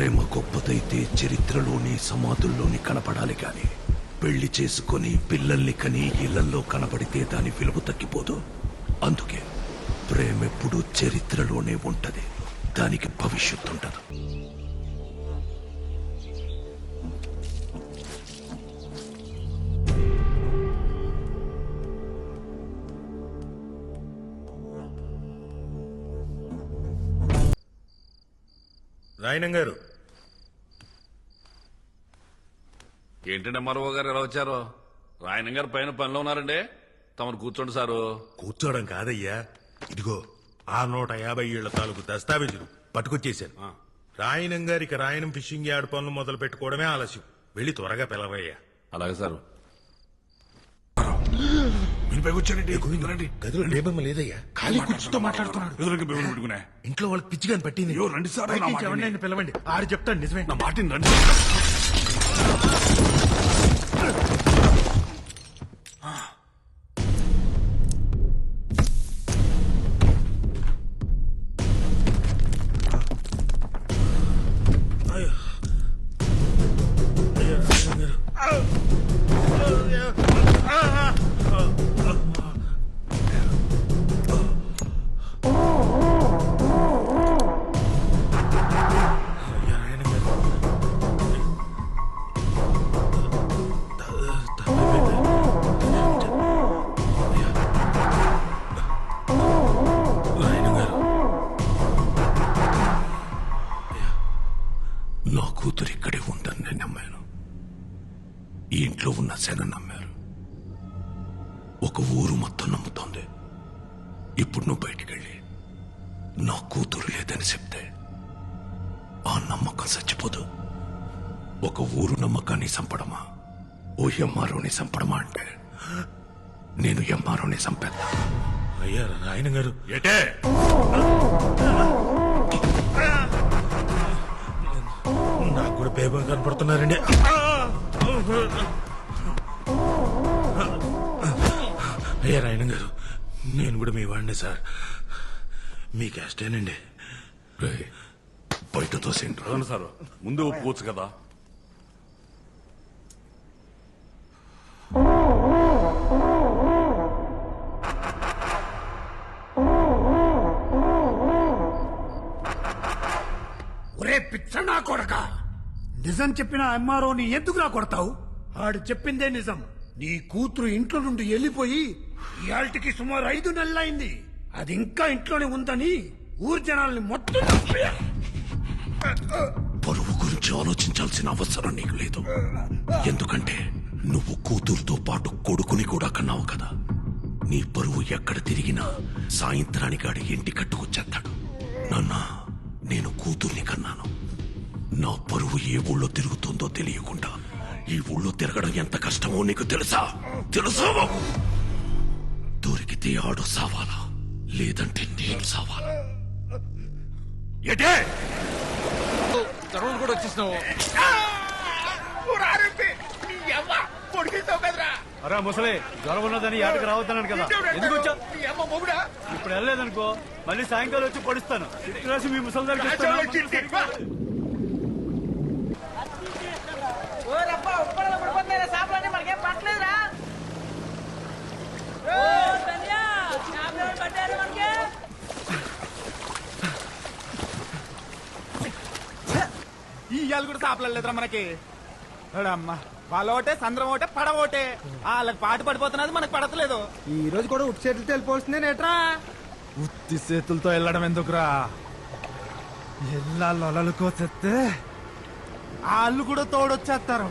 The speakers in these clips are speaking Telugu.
ప్రేమ గొప్పదైతే చరిత్రలోని సమాధుల్లోని కనపడాలి కాని పెళ్ళి చేసుకొని పిల్లల్ని కని ఇళ్ళల్లో కనబడితే దాని విలువ తగ్గిపోదు. అందుకే ప్రేమెప్పుడు చరిత్రలోనే ఉంటది. దానికి భవిష్యత్తు ఉండదు. రాయనం గారు ఏంటంటే మరో గారు ఎలా వచ్చారు? రాయన గారు పైన పనిలో ఉన్నారండి. తమరు కూర్చోండి సారు. కూర్చోవడం కాదయ్యా. ఇదిగో ఆ నూట యాభై ఏళ్ళ తాలూకు దస్తావేజులు పట్టుకొచ్చేశాను రాయనం గారికి రాయనం ఫిషింగ్ యార్డ్ పనులు మొదలు పెట్టుకోవడమే ఆలస్యం. వెళ్ళి త్వరగా పిలవయ్యా. అలాగే సారు. గదిలో లేబమ్మ లేదయ్యా? ఖాళీ కూర్చుతో మాట్లాడుతున్నాడు. ఎదురుగా ఇంట్లో వాళ్ళకి పిచ్చిగాని పట్టింది. రండి సార్, నా మాట. పిలవండి. ఆడు చెప్తాడు నిజమే. నా మాటిని రండి. ఒక ఊరు నమ్మకాన్ని చంపడమా? ఓ ఎంఆర్ఓని చంపడమా అంటే? నేను ఎంఆర్ఓని చంపేద్దా? అయ్యా రాయనం గారు. ఏటే? నాకు కూడా పేపర్ కనపడుతున్నారండి. అయ్యా రాయనం గారు నేను కూడా మీ వాడిని సార్. మీ క్యాస్టేనండి. బయట అవును సారు. ముందు ఒప్పుకోవచ్చు కదా. ఒరే పిచ్చనా కొడక. నిజం చెప్పిన ఎంఆర్ఓని ఎందుకులా కొడతావు? ఆడు చెప్పిందే నిజం. నీ కూతురు ఇంట్లో నుండి వెళ్ళిపోయి ఇయాల్టికి సుమారు ఐదు నెలలైంది. అది ఇంకా ఇంట్లోనే ఉందని ఊరు జనాల్ని మొత్తం. పరువు గురించి ఆలోచించాల్సిన అవసరం నీకు లేదు. ఎందుకంటే నువ్వు కూతురుతో పాటు కొడుకుని కూడా కన్నావు కదా. నీ పరువు ఎక్కడ తిరిగినా సాయంత్రానికి ఆడి ఇంటి కట్టుకొచ్చేస్తాడు. నాన్న. నేను కూతుర్ని కన్నాను. నా పరువు ఏ ఊళ్ళో తిరుగుతుందో తెలియకుండా ఈ ఊళ్ళో తిరగడం ఎంత కష్టమో నీకు తెలుసా? తెలుసా దొరికితే ఆడు సావాలా? లేదంటే నేను సావాలా? తర్వాత కూడా వచ్చేసినావు. అరే ముసలి జ్వరం ఉన్నదని యాటకి రావద్దన్నాను కదా. ఎందుకు వచ్చా? ఇప్పుడు వెళ్ళలేదనుకో మళ్ళీ సాయంకాలం వచ్చి పడుస్తాను. రాసి మీ ముసలి ఈ ఇయ్యాలు కూడా సాపలేదురా మనకి. అమ్మ వాళ్ళ ఒకటే సంద్రం ఒకటే పడవ ఒకటే వాళ్ళకి పాటు పడిపోతున్నది మనకు పడతలేదు. ఈ రోజు కూడా ఉట్టి చేతులతో వెళ్ళిపోతుంది నేట్రా? ఉత్తి చేతులతో వెళ్ళడం ఎందుకురా? ఎల్లా లొలలుకో చెత్తే వాళ్ళు కూడా తోడొచ్చేస్తారు.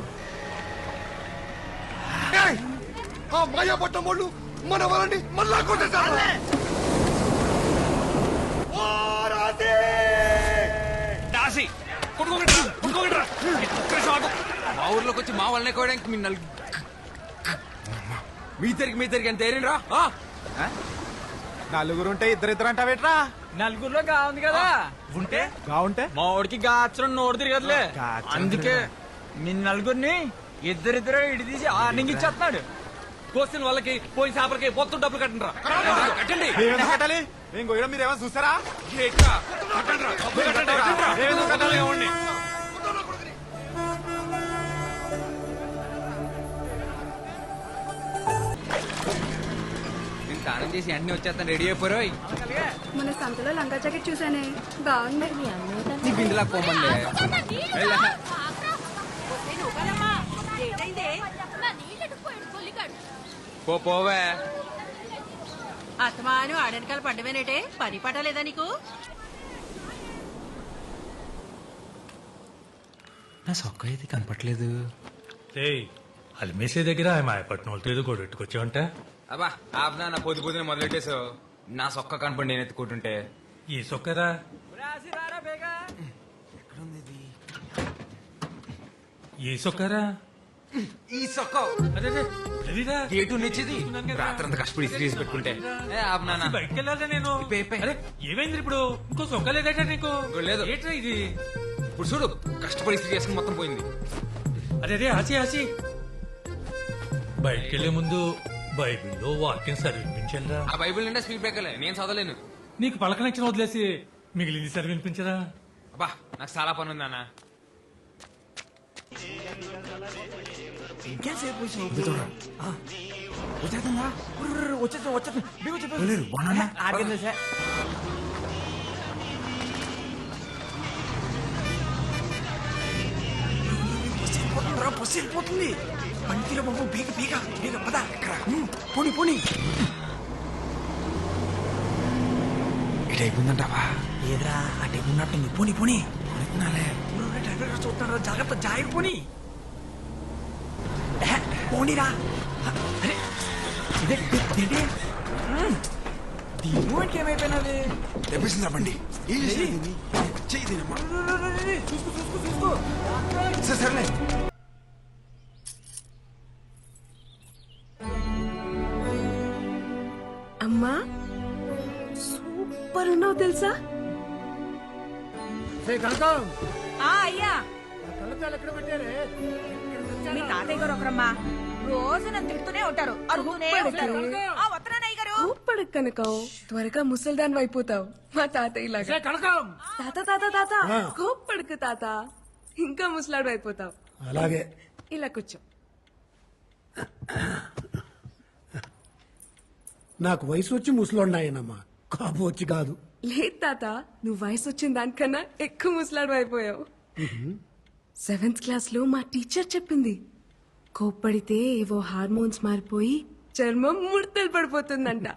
ఆ మాయాపట్నం వాళ్ళు మన వాళ్ళని మళ్ళా కొట్టేశారు. ఊర్లోకి వచ్చి మా వాళ్ళని కోయడానికి మీ నలుగు మీ తిరిగి మీ తిరిగి ఎంత ఏరిండ్రా నలుగురు ఉంటే ఇద్దరు ఇద్దరు అంటావేట్రా నలుగురిలో గా ఉంది కదా. ఉంటే? కావుంటే మా వాడికి గాచరం నోడు తిరగదులే. అందుకే మీ నలుగురిని ఇద్దరిద్దరు ఇడి తీసి ఆర్నింగ్ ఇచ్చేస్తున్నాడు. కోసిన వాళ్ళకి పోయిన చేపలకి పొత్తు డబ్బులు కట్టండి కట్టండి. మేమెందుకు కట్టాలి? మేము గోయడం మీరు ఏమైనా చూసారా మేమెందుకు కట్టాలి? స్నానం చేసి అన్ని వచ్చేస్తాను. రెడీ అయిపోయి మన సంతలో లంగా జాకెట్ చూసానే బాగుంది. నీ బిందులా పోమండి పో పోవే. అత్తమాను ఆడనకాల పడ్డమేనేటే పని పట్టలేదా నీకు? నా సొక్క అయితే కనపట్లేదు. అలిమేసే దగ్గర ఆమె మాయపట్నం వాళ్ళతో ఏదో కూడా పెట్టుకొచ్చావంట? అబ్బా ఆపనా నా పొద్దు పొద్దున మొదలెట్టేసావు నా సొక్క కనపడి నేను ఎత్తుకుంటుంటే. ఈ సొక్కరా ఏ సొక్కరా? ఈ సొక్క. గేటు నిచ్చింది. రాత్రి అంతా కష్టపడి ఇస్త్రీ చేసి పెట్టుకుంటే. ఏ ఆపనా బయటికి వెళ్ళాలా నేను. అరే ఏమైంది ఇప్పుడు? ఇంకో సొక్క లేదట నీకు? ఇంకో లేదు. ఏంట్రా ఇది? ఇప్పుడు చూడు కష్టపడి చేసుకుని మొత్తం పోయింది. అరే అరే ఆచి ఆచి. బయటికి వెళ్ళే ముందు బైబిల్లో వాక్యం చదివించరా ఆ బైబిల్ నిండా స్పీడ్ బ్రేకర్లే నేను చదవలేను. నీకు పలక నచ్చిన వదిలేసి మిగిలింది చదివినిపించరా అబ్బా నాకు చాలా పని ఉంది అన్న ఇటు అయిపోయిందంటావా ఏదిరా అటే ఉన్నట్టుంది. పోనీ పోనీ. పోనీ చూస్తారా జాగ్రత్త జాగ్రత్త పోనీ. ఏ, పోనీరా. అరే, ఇదే, ఇదే, మూమెంట్ ఏమైపోయినది? బండి. చూసుకో చూసుకో చూసుకో. సర్లే. తెలుసా? ఆ అయ్యా. మీ తాతయ్య గారు ఒకరమ్మా. రోజు నన్ను తిడుతూనే ఉంటారు. అరుగుతూనే ఉంటారు. ఆ వత్తనానయ్య గారు? ఊపడు కనకం. త్వరగా ముసల్దాన్ అయిపోతావు మా తాతయ్య లాగా. కనకం. తాత తాత తాత. కోప్పడుకు తాత. ఇంకా ముసలాడు అయిపోతావు అలాగే. ఇలా కూర్చో. నాకు వయసు వచ్చి ముసలోన్నాయనమ్మా కాపు వచ్చి కాదు. లేదు తాత నువ్వు వయసు వచ్చిన దానికన్నా ఎక్కువ ముసలాడు అయిపోయావు. సెవెంత్ క్లాస్లో మా టీచర్ చెప్పింది కోప్పడితే ఏవో హార్మోన్స్ మారిపోయి చర్మం ముడతలు పడిపోతుందంట.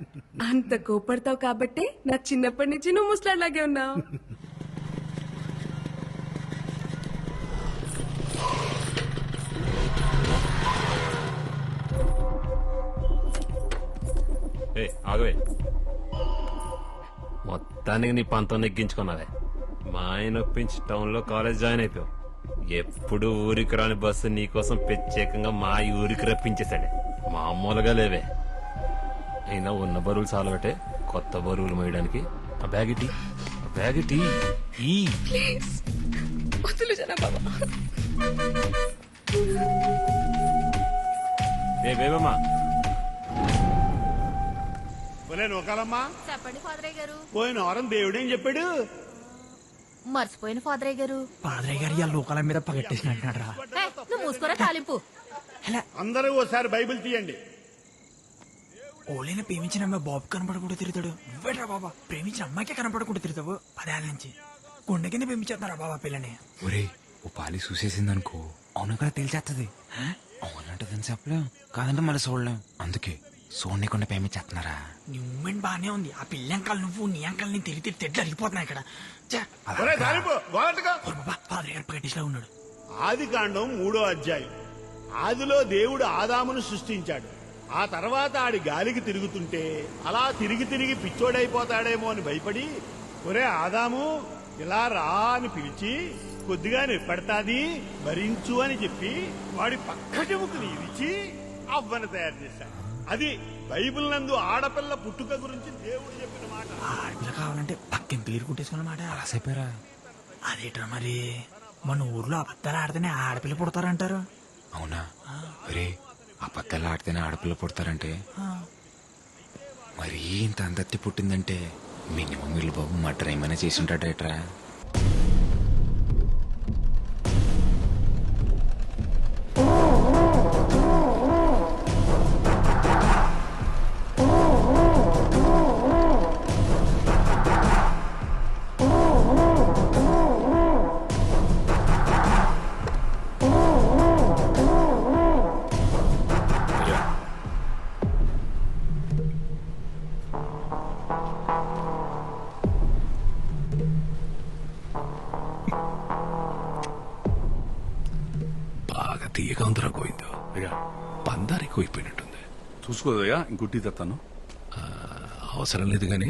అంత కోప్పడతావు కాబట్టే నా చిన్నప్పటి నుంచి నువ్వు ముసలాడ్లాగే ఉన్నావు. ఏ ఆగవే మొత్తానికి నీ పంతం నెగ్గించుకున్నావే మా ఆయన ఒప్పించి టౌన్లో కాలేజ్ జాయిన్ అయిపోయావు. ఎప్పుడు ఊరికి రాని బస్సు నీకోసం ప్రత్యేకంగా మా ఊరికి రప్పించేశాడే. మామూలుగా లేవే. అయినా ఉన్న బరువులు చాలబట్టే కొత్త బరువులు మోయడానికి ఆ బ్యాగ్ ఇటీ. ఆ బ్యాగ్ ఈ. బాబా ఏ బేబమ్మా. నూకాలమ్మా చెప్పండి ఫాదరయ్య గారు. పోయిన వారం దేవుడేం చెప్పాడు? మర్చిపోయిన ఫాదరయ్య గారు. పాదరయ్య గారు ఇవాళ లోకాల మీద పగట్టేసినట్టున్నాడు రా నువ్వు మూసుకోరా తాలింపు. అందరూ ఓసారి బైబిల్ తీయండి. ఓలైన ప్రేమించిన అమ్మాయి బాబు కనపడకుండా తిరుగుతాడు. నువ్వేట్రా బాబా? ప్రేమించిన అమ్మాయికే కనపడకుండా తిరుగుతావు. పదేళ్ళ నుంచి. గుండె కింద ప్రేమించేస్తున్నారా బాబా పిల్లని? ఒరే ఓ పాలి చూసేసింది అనుకో అవును కదా తెలిసేస్తుంది అవునంటదని చెప్పలేం. కాదంటే మళ్ళీ చూడలేం. అందుకే చూడకుండా పేమెంట్ చేస్తున్నారా నీ మూమెంట్ బానే ఉంది. ఆ పిల్ల అంకాలు నువ్వు నీ అంకాలు నేను తిరిగి తిరిగి తెడ్లు అరిగిపోతున్నాయి ఇక్కడ. పగటిలో ఉన్నాడు ఆది కాండం మూడో అధ్యాయం. ఆదిలో దేవుడు ఆదామును సృష్టించాడు. ఆ తర్వాత ఆడి గాలికి తిరుగుతుంటే అలా తిరిగి తిరిగి పిచ్చోడైపోతాడేమో అని భయపడి ఒరే ఆదాము ఇలా రా అని పిలిచి కొద్దిగా నిప్పడతాది భరించు అని చెప్పి వాడి పక్క చెముకుని ఇరిచి అవ్వను తయారు చేశాడు. అది బైబిల్ నందు ఆడపిల్ల పుట్టుక గురించి దేవుడు చెప్పిన మాట. ఆడపిల్ల కావాలంటే పక్కింటి పేరు కుట్టేసుకున్నమాట అలా చెప్పారా? అదేట్రా మరి? మన ఊర్లో అబద్ధాలు ఆడితేనే ఆడపిల్ల పుడతారంటారు. అవునా? ఒరే అబద్ధాలు ఆడితేనే ఆడపిల్ల పుడతారంటే? మరి ఇంత అందత్తి పుట్టిందంటే మినిమం వీళ్ళు బాబు మటర్ ఏమైనా చేసి ఉంటాడేట్రా? చూసుకోదయ్యా? ఇంకొట్టి తెస్తాను అవసరం లేదు కానీ